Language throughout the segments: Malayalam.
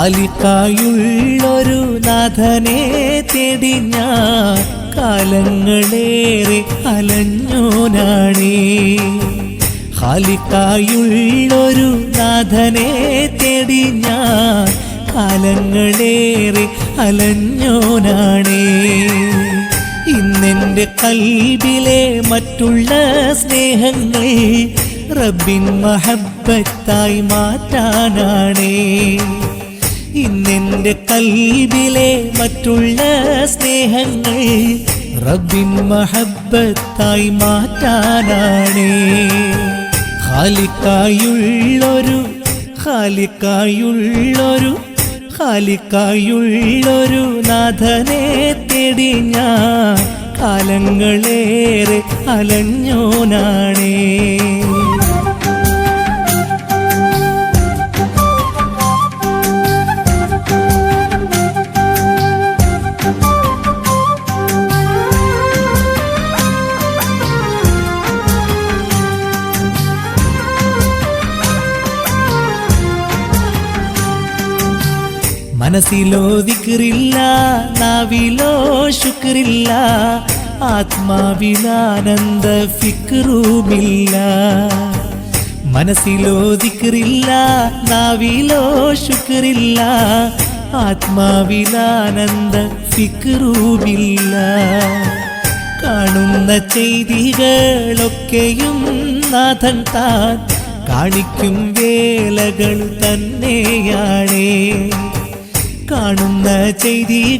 ഹാലിക്കായുള്ളൊരു നാഥനെ തേടി ഞാൻ കാലങ്ങളേറെ അലഞ്ഞോനാണേ. കാലിക്കായുള്ളൊരു നാഥനെ തേടി ഞാൻ കാലങ്ങളേറെ അലഞ്ഞോനാണേ. ഇന്നെന്റെ കൽബിലെ മറ്റുള്ള സ്നേഹങ്ങൾ റബ്ബിൻ മഹബത്തായി മാറ്റാനാണേ. ഇന്നെന്റെ കൽബിലെ മറ്റുള്ള സ്നേഹങ്ങൾ റബ്ബിൻ മഹബത്തായി മാറ്റാനാണേ. ഖാലിക്കായുള്ളൊരു ഖാലിക്കായുള്ളൊരു ഖാലിക്കായുള്ളൊരു നാഥനെ തേടി ഞാൻ കാലങ്ങളേറെ അലഞ്ഞോനാണേ. മനസ്സിലോ ദിക്റില്ല നാവിലോ ശുക്രില്ല ആത്മാവിലാനന്ദ ഫിക്റുമില്ല. മനസ്സിലോ ദിക്റില്ല നാവിലോ ശുക്രില്ല ആത്മാവിലാനന്ദ ഫിക്റുമില്ല. കാണുന്ന ചെയ്തികളൊക്കെയും നാഥൻ താൻ കാണിക്കും വേലകൾ തന്നെയാണേ. കാണുന്ന ചെയ്തികളൊക്കെയും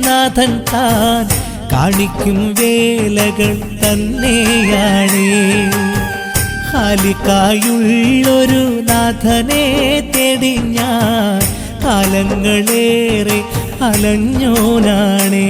നാഥൻ താൻ കാണിക്കും വേലകൾ തന്നെയാണേ. ഹാലിക്കായുള്ളൊരു നാഥനെ തേടി ഞാൻ കാലങ്ങളേറെ അലഞ്ഞോനാണേ.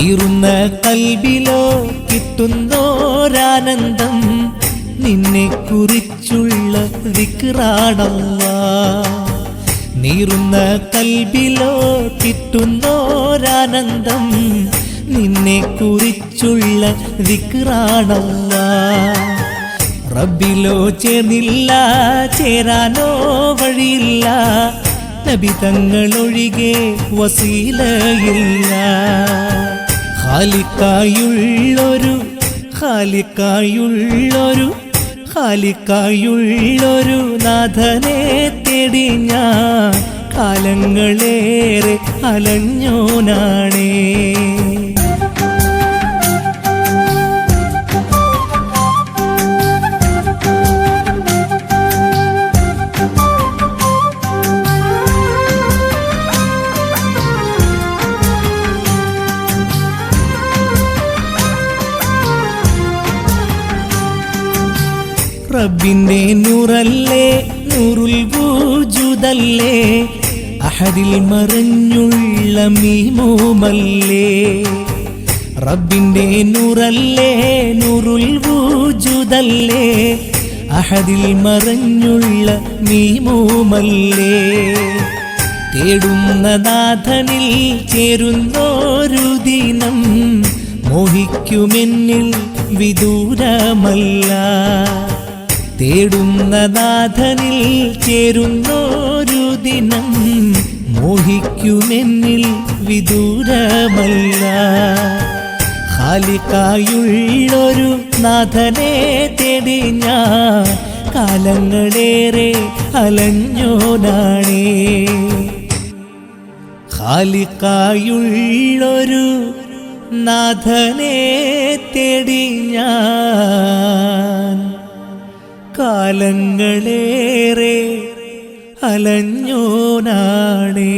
നീറുന്ന കൽബിലോ കിട്ടുന്നോരാനന്ദം നിന്നെ കുറിച്ചുള്ള വിക്രാണല്ല നീറുന്ന കൽബിലോ കിട്ടുന്നോരാനന്ദം നിന്നെ കുറിച്ചുള്ള വിക്രാണല്ല റബ്ബിലോ ചേർന്നില്ല ചേരാനോ വഴിയില്ല നബി തങ്ങളൊഴികെ വസീലയില്ല. ഖാലിക്കായുള്ളൊരു ഹാലിക്കായുള്ളൊരു ഹാലിക്കായുള്ളൊരു നാഥനെ തേടി ഞാൻ കാലങ്ങളേറെ അലഞ്ഞോനാണേ. റബ്ബിന്റെ നൂറല്ലേ നൂറുൽ വൂജുദല്ലേ? അഹരിൽ മറഞ്ഞുള്ള മീമോമല്ലേ? റബ്ബിന്റെ നൂറല്ലേ നൂറുൽ വൂജുദല്ലേ? അഹദിൽ മറഞ്ഞുള്ള മീമോമല്ലേ? തേടുന്ന നാഥനിൽ ചേരുന്നോരു ദിനം മോഹിക്കുമെന്നിൽ വിദൂരമല്ല. തേടുന്ന നാഥനിൽ ചേരുന്നോരു ദിനം മോഹിക്കുമെന്നിൽ വിദൂരമല്ല. ഹാലിക്കായുള്ളൊരു നാഥനെ തേടി ഞാൻ കാലങ്ങളേറെ അലഞ്ഞോനാണേ. ഹാലിക്കായുള്ളൊരു നാഥനെ തേടി ഞാൻ കാലങ്ങളേറെ അലഞ്ഞോനാണേ